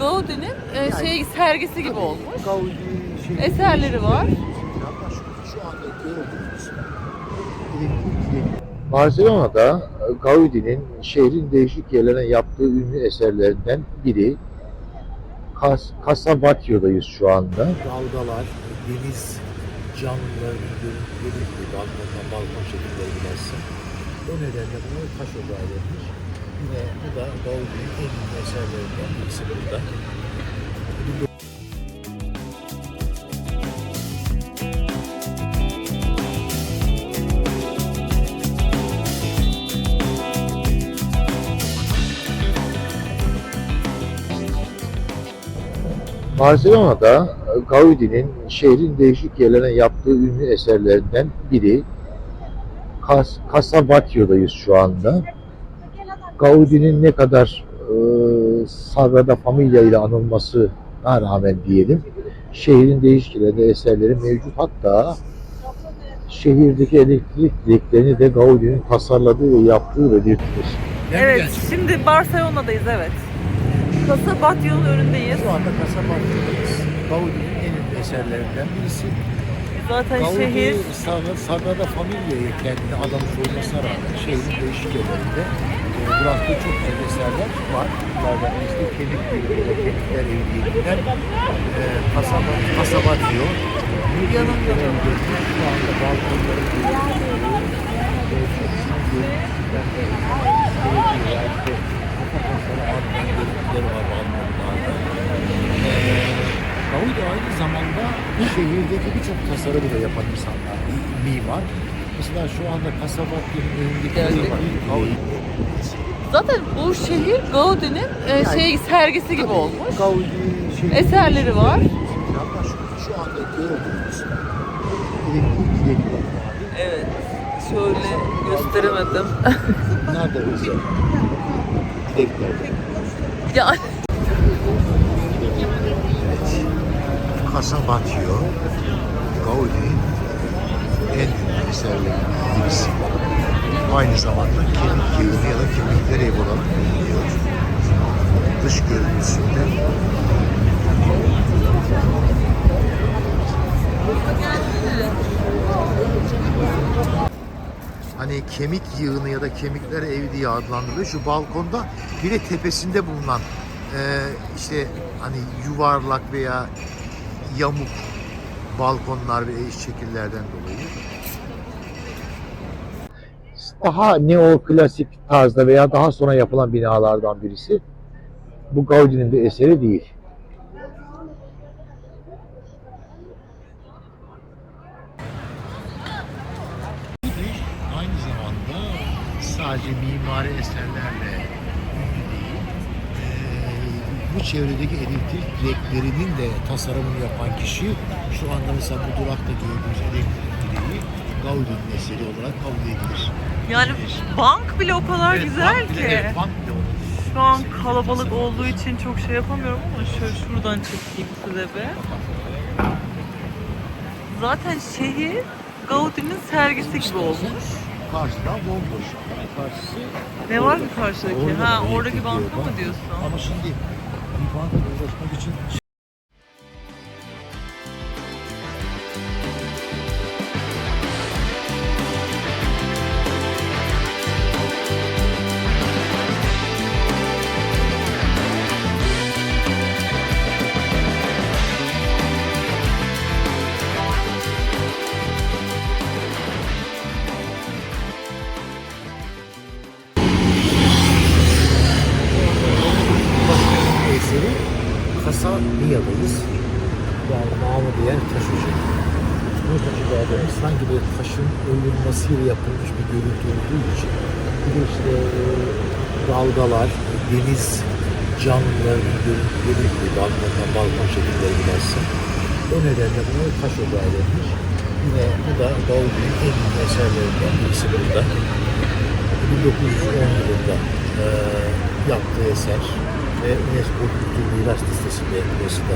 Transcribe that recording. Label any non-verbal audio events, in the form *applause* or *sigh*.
Gaudi'nin e, şey sergisi gibi olmuş. Gaudi şey, Eserleri var. Şu, anda. Barcelona'da Gaudi'nin şehrin değişik yerlerine yaptığı ünlü eserlerinden biri. Cas Casa Batlló'dayız şu anda. Dalgalar, deniz canlılarının görüntüleri gibi balkondan balkon şekilleri gidersin. O nedenle bunu taş ocağı vermiş. Yine bu da Gaudi'nin en ünlü eserlerinden birisi burada. Barcelona'da Gaudi'nin şehrin değişik yerlerine yaptığı ünlü eserlerinden biri. Cas Casa Batlló'dayız şu anda. Gaudi'nin ne kadar e, Sagrada Familia ile anılmasına rağmen diyelim, şehrin değişik yerlerinde eserleri mevcut. Hatta şehirdeki elektrik direklerini de Gaudi'nin tasarladığı ve yaptığı belirtilir. Evet, şimdi Barcelona'dayız evet. Casa Batlló'nun önündeyiz. Şu anda Casa Batlló'dayız. Gaudi'nin en ünlü eserlerinden birisi. Zaten Gaudi şehir Sagrada, Sagrada Familia'yı kendine adamış olmasına rağmen şehrin değişik yerlerinde e, bıraktığı çok güzel eserler var. Bunlardan işte kemik gibi kemikler eğdiğinden e, kasaba, kasaba diyor. Yanılmıyorum. Şu anda balkonları görüyoruz. E, çok güzel görüntüler de seyrediyor. Yani işte kafa kasları artan görüntüleri var balkonlarda. E, Gaudi aynı zamanda şehirdeki tasarımı da yapan insanlar, mi- mimar. Mesela şu anda var. Gaudi. zaten bu şehir Gaudi'nin e, şey sergisi gibi olmuş. Gaudi şey, Eserleri var. Hatta şu, şu anda gördüğünüz. Evet. Şöyle gösteremedim. *laughs* Bunlar da özel. Direkler. ya Kasabatyo, Gaudi'nin en ünlü eserlerinden birisi. Aynı zamanda kemik yığını ya da kemikler ev olarak. Dış görünüşünde hani kemik yığını ya da kemikler evi diye adlandırılıyor. Şu balkonda bir de tepesinde bulunan eee, işte hani yuvarlak veya yamuk balkonlar ve eş şekillerden dolayı. Daha neoklasik tarzda veya daha sonra yapılan binalardan birisi. Bu Gaudi'nin bir eseri değil. Aynı zamanda sadece mimari eserlerle bu çevredeki elektrik direklerinin de tasarımını yapan kişi şu anda mesela bu durakta gördüğümüz elektrik direği Gaudi'nin eseri olarak kabul edilir. yani bank bile o kadar Evet, güzel bank bile- ki. evet, bank bile onun Şu an kalabalık olduğu için çok şey yapamıyorum ama şöyle şuradan çekeyim size be. Zaten şehir Gaudi'nin sergisi gibi olmuş. Karşıdan bomboş. Karşısı Ne var ki karşıdaki? Ha da oradaki banka mı diyorsun? Ama şimdi bir bankada ulaşmak için eseri Kasa Miya'dayız. Yani namı diyen taş ocak. Bu taş ocağı da sanki bir taşın oyulmasıyla yapılmış bir görüntü olduğu için bir de işte e, dalgalar, deniz canlılarının görüntüleri gibi balkondan balkon şekilleri gidersin. O nedenle buna taş ocağı vermiş. Yine bu da Gaudi'nin en ünlü eserlerinden birisi burada. 1910 yılında e, yaptığı eser é ve mecbur bütün miras listesi belgesinde